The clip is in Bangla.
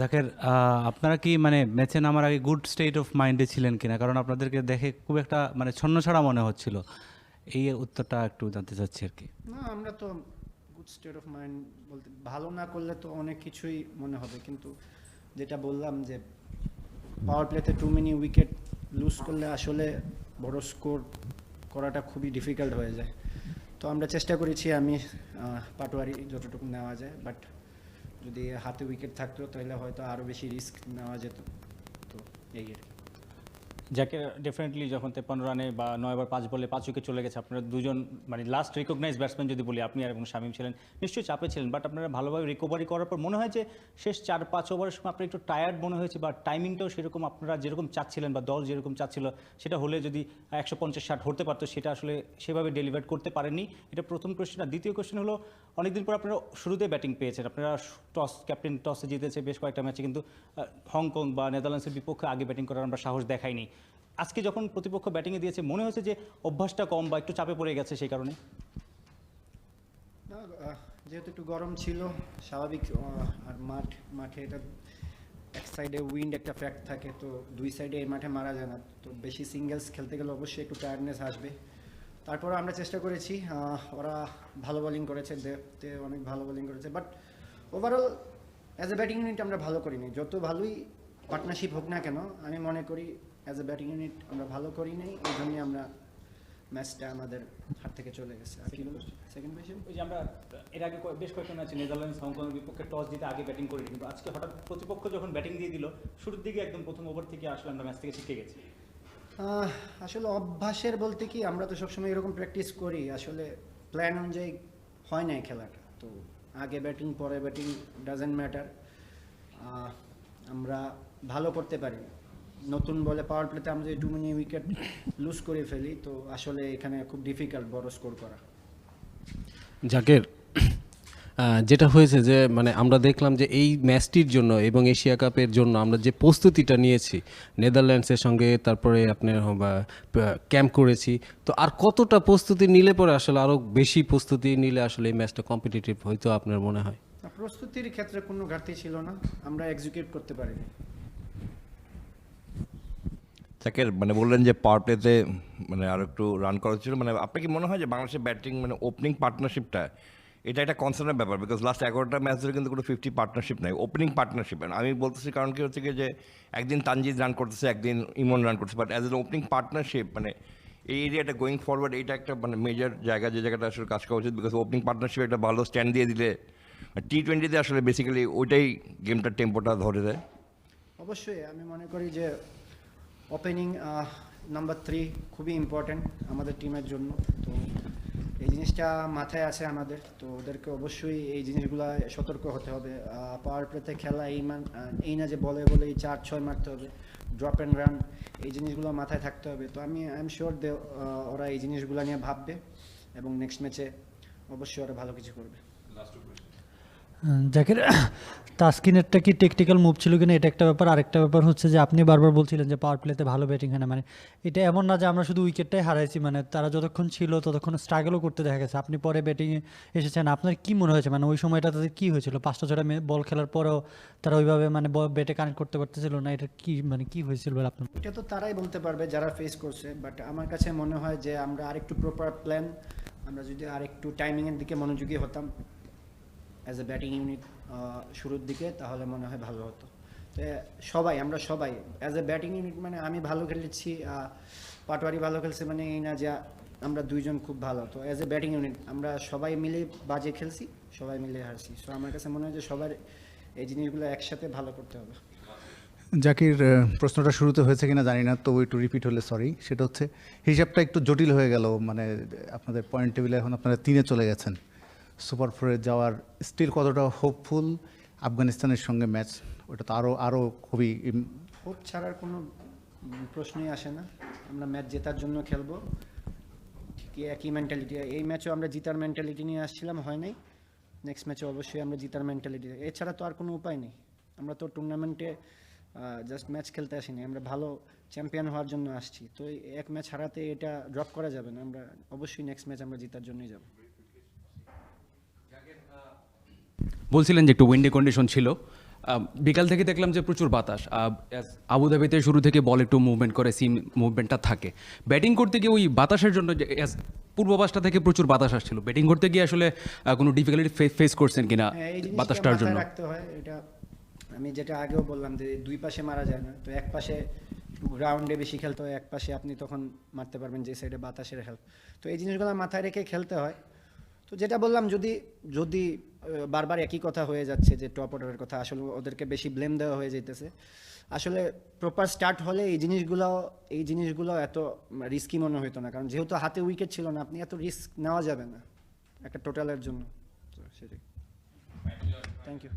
জাকের আপনারা কি মানে ম্যাচে নামার আগে গুড স্টেট অফ মাইন্ডে ছিলেন কিনা? কারণ আপনাদেরকে দেখে খুব একটা মানে ছন্ন ছাড়া মনে হচ্ছিল। এই উত্তরটা একটু জানতে চাচ্ছি আর কি। না, আমরা তো গুড স্টেট অফ মাইন্ড বলতে, ভালো না করলে তো অনেক কিছুই মনে হবে। কিন্তু যেটা বললাম যে পাওয়ার প্লেতে টু মিনি উইকেট লুজ করলে আসলে বড় স্কোর করাটা খুবই ডিফিকাল্ট হয়ে যায়। তো আমরা চেষ্টা করেছি আমি পাটোয়ারি যতটুকু নেওয়া যায় বাট যদি হাতে উইকেট থাকতো, তাহলে হয়তো আরও বেশি রিস্ক নেওয়া যেত। তো এই আর কি। যাকে ডেফিনেটলি যখন তেপ্পান্ন রানে বা নয় বার পাঁচ বলে পাঁচ উইকেট চলে গেছে, আপনারা দুজন মানে লাস্ট রিকগনাইজ ব্যাটসম্যান যদি বলি, আপনি আর এবং শামিম ছিলেন, নিশ্চয়ই চাপে ছিলেন বাট আপনারা ভালোভাবে রিকভারি করার পর মনে হয় যে শেষ চার, পাঁচ ওভারের সময় আপনার একটু টায়ার্ড মনে হয়েছে বা টাইমিংটাও সেরকম আপনারা যেরকম চাচ্ছিলেন বা দল যেরকম চাচ্ছিল, সেটা হলে যদি একশো পঞ্চাশ, ষাট হতে পারতো, সেটা আসলে সেভাবে ডেলিভার করতে পারেননি। এটা প্রথম কোয়েশ্চেন আর দ্বিতীয় কোয়েশ্চেন হলো, অনেকদিন পর আপনারা শুরুতে ব্যাটিং পেয়েছেন। আপনারা টস ক্যাপ্টেন টসে জিতেছে বেশ কয়েকটা ম্যাচে কিন্তু হংকং বা নেদারল্যান্ডসের বিপক্ষে আগে ব্যাটিং করার আমরা সাহস দেখাইনি। আজকে যখন প্রতিপক্ষ ব্যাটিংয়ে দিয়েছে, মনে হয়েছে যে অভ্যাসটা কম বা একটু চাপে পড়ে গেছে সেই কারণে? যেহেতু একটু গরম ছিল, স্বাভাবিক আর মাঠ, মাঠে এটা এক সাইডে উইন্ড একটা ফ্যাক্ট থাকে, তো দুই সাইডে এই মাঠে মারা যায় না। তো বেশি সিঙ্গেলস খেলতে গেলে অবশ্যই একটু টায়ার্ডনেস আসবে। তারপর আমরা চেষ্টা করেছি ওরা ভালো বোলিং করেছে দেখতে অনেক ভালো বোলিং করেছে but overall as a batting unit আমরা ভালো করিনি। যত ভালোই পার্টনারশিপ হোক না কেন, আমি মনে করি অ্যাজ এ ব্যাটিং ইউনিট আমরা ভালো করি নাই এই জন্যই আমরা ম্যাচটা আমাদের হাত থেকে চলে গেছে। আর কি সেকেন্ড পজিশন ওই যে আমরা এর আগে বেশ কয়েকটা ম্যাচে নেদারল্যান্ডস হংকংয়ের বিপক্ষে টস জিতে আগে ব্যাটিং করিনি কিন্তু আজকে হঠাৎ প্রতিপক্ষ যখন ব্যাটিং দিয়ে দিল শুরুর দিকে একদম প্রথম ওভার থেকে আসলে আমরা ম্যাচ থেকে শিখে গেছি। আসলে অভ্যাসের বলতে কি আমরা তো সবসময় এরকম প্র্যাকটিস করি। আসলে প্ল্যান অনুযায়ী হয় না এই খেলাটা। তো আগে ব্যাটিং পরে ব্যাটিং ডাজেন্ট ম্যাটার আমরা ভালো করতে পারি। নতুন বলে পাওয়ার প্লেতে আমরা যদি মিনি উইকেট লুজ করে ফেলি তো আসলে এখানে খুব ডিফিকাল্ট বড় স্কোর করা। জাকের যেটা হয়েছে যে মানে আমরা দেখলাম যে এই ম্যাচটির জন্য এবং এশিয়া কাপের জন্য আমরা যে প্রস্তুতিটা নিয়েছি নেদারল্যান্ডসের সঙ্গে তারপরে আপনার ক্যাম্প করেছি তো আর কতটা প্রস্তুতি নিলে পরে আসলে আরও বেশি প্রস্তুতি নিলে আসলে এই ম্যাচটা কম্পিটিটিভ হয়তো আপনার মনে হয়? প্রস্তুতির ক্ষেত্রে কোনো ঘাটতি ছিল না আমরা এক্সিকিউট করতে পারিনি। তাকে মানে বললেন যে পাওয়ার প্লেতে মানে আর একটু রান করা ছিল। মানে আপনার কি মনে হয় যে বাংলাদেশের ব্যাটিং মানে ওপেনিং পার্টনারশিপটা এটা একটা কনসার্নের ব্যাপার? বিকজ লাস্ট এগারোটা ম্যাচ ধরে কিন্তু কোনো ফিফটি পার্টনারশিপ নাই ওপেনিং পার্টনারশিপ আমি বলতেছি কারণ কি হচ্ছে যে, একদিন তানজিদ রান করতেছে, একদিন ইমন রান করতেছে। But as an opening partnership মানে এই এরিয়াটা গোয়িং ফরওয়ার্ড এটা একটা মানে মেজর জায়গা, যে জায়গাটা আসলে কাজ করা উচিত। বিকজ ওপেনিং পার্টনারশিপ একটা ভালো স্ট্যান্ড দিয়ে দিলে টি টোয়েন্টিতে আসলে বেসিক্যালি ওইটাই গেমটার টেম্পোটা ধরে দেয়। অবশ্যই, আমি মনে করি যে ওপেনিং নাম্বার থ্রি খুবই ইম্পর্ট্যান্ট আমাদের টিমের জন্য। তো এই জিনিসটা মাথায় আছে আমাদের তো ওদেরকে অবশ্যই এই জিনিসগুলো সতর্ক হতে হবে। পাওয়ার প্লেতে খেলা এই মান এই না যে বলে বলে এই চার ছয় মারতে হবে ড্রপ অ্যান্ড রান এই জিনিসগুলো মাথায় থাকতে হবে। তো আমি আই এম শিওর দে ওরা এই জিনিসগুলো নিয়ে ভাববে এবং নেক্সট ম্যাচে অবশ্যই ওরা ভালো কিছু করবে। জাকির তাস্কিনেরটা কি টেকনিক্যাল মুভ ছিল কিনা, এটা একটা ব্যাপার। আরেকটা ব্যাপার হচ্ছে যে, আপনি বারবার বলছিলেন যে পাওয়ার প্লেতে ভালো ব্যাটিং হয় না। মানে এটা এমন না যে, আমরা শুধু উইকেটটাই হারাইছি। মানে তারা যতক্ষণ ছিল, ততক্ষণ স্ট্রাগলও করতে দেখা গেছে। আপনি পরে ব্যাটিংয়ে এসেছেন। আপনার কি মনে হয়েছে? মানে ওই সময়টা তাদের কী হয়েছিল? পাঁচটা ছটা বল খেলার পরেও তারা ওইভাবে মানে ব্যাটে কানেক্ট করতে পারতেছিল না? এটা কি মানে কি হয়েছিল আপনার এটা তো তারাই বলতে পারবে যারা ফেস করছে। বাট আমার কাছে মনে হয় যে, আমরা আরেকটু প্রপার প্ল্যান আমরা যদি আরেকটু টাইমিংয়ের দিকে মনোযোগী হতাম অ্যাজ এ ব্যাটিং ইউনিট শুরুর দিকে, তাহলে মনে হয় ভালো হতো। তো সবাই, আমরা সবাই অ্যাজ এ ব্যাটিং ইউনিট মানে আমি ভালো খেলেছি পাটোয়ারি ভালো খেলছে মানে এই না যে আমরা দুইজন খুব ভালো। তো অ্যাজ এ ব্যাটিং ইউনিট আমরা সবাই মিলে বাজে খেলছি, সবাই মিলে হারছি। সো আমার কাছে মনে হয় যে সবার এই জিনিসগুলো একসাথে ভালো করতে হবে। জাকির প্রশ্নটা শুরুতে হয়েছে কিনা জানি না, তবু একটু রিপিট হলে সরি সেটা হচ্ছে, হিসাবটা একটু জটিল হয়ে গেল মানে আপনাদের পয়েন্ট টেবিলে এখন আপনারা তিনে চলে গেছেন। সুপার ফোরে যাওয়ার স্টিল কতটা হোপফুল আফগানিস্তানের সঙ্গে ম্যাচ ওটা তো আরও আরও খুবই হোপ ছাড়ার কোনো প্রশ্নই আসে না। আমরা ম্যাচ জেতার জন্য খেলব। ঠিকই, একই মেন্টালিটি এই ম্যাচও আমরা জিতার মেন্টালিটি নিয়ে আসছিলাম, হয় নাই। নেক্সট ম্যাচে অবশ্যই আমরা জিতার মেন্টালিটি এছাড়া তো আর কোনো উপায় নেই। আমরা তো টুর্নামেন্টে জাস্ট ম্যাচ খেলতে আসিনি। আমরা ভালো চ্যাম্পিয়ন হওয়ার জন্য আসছি। তো এক ম্যাচ হারাতে এটা ড্রপ করা যাবে না। আমরা অবশ্যই নেক্সট ম্যাচ আমরা জিতার জন্যই যাব। বলছিলেন যে একটু উইন্ডি কন্ডিশন ছিল। বিকাল থেকে দেখলাম যে প্রচুর বাতাস। আবুধাবিতে শুরু থেকে বল একটু মুভমেন্ট করে সিম মুভমেন্টটা থাকে। ব্যাটিং করতে গিয়ে ওই বাতাসের জন্য পূর্বাভাসটা থেকে প্রচুর বাতাস আসছিল। ব্যাটিং করতে গিয়ে আসলে কোনো ডিফিকাল্টি ফেস করছেন কিনা হ্যাঁ, বাতাসটার জন্য? রাখতে হয়। এটা আমি যেটা আগেও বললাম যে দুই পাশে মারা যায় না। তো এক পাশে গ্রাউন্ডে বেশি খেলতে হয় এক পাশে আপনি তখন মারতে পারবেন যে সাইডে বাতাসের হেল্প তো এই জিনিসগুলো মাথায় রেখে খেলতে হয়। তো যেটা বললাম, যদি যদি বারবার একই কথা হয়ে যাচ্ছে যে টপ অর্ডারের কথা, আসলে ওদেরকে বেশি ব্লেম দেওয়া হয়ে যেতেছে আসলে প্রপার স্টার্ট হলে এই জিনিসগুলো এই জিনিসগুলো এত রিস্কি মনে হতো না। কারণ যেহেতু হাতে উইকেট ছিল না, আপনি এত রিস্ক নেওয়া যাবে না, একটা টোটালের জন্য। সেটাই। Thank you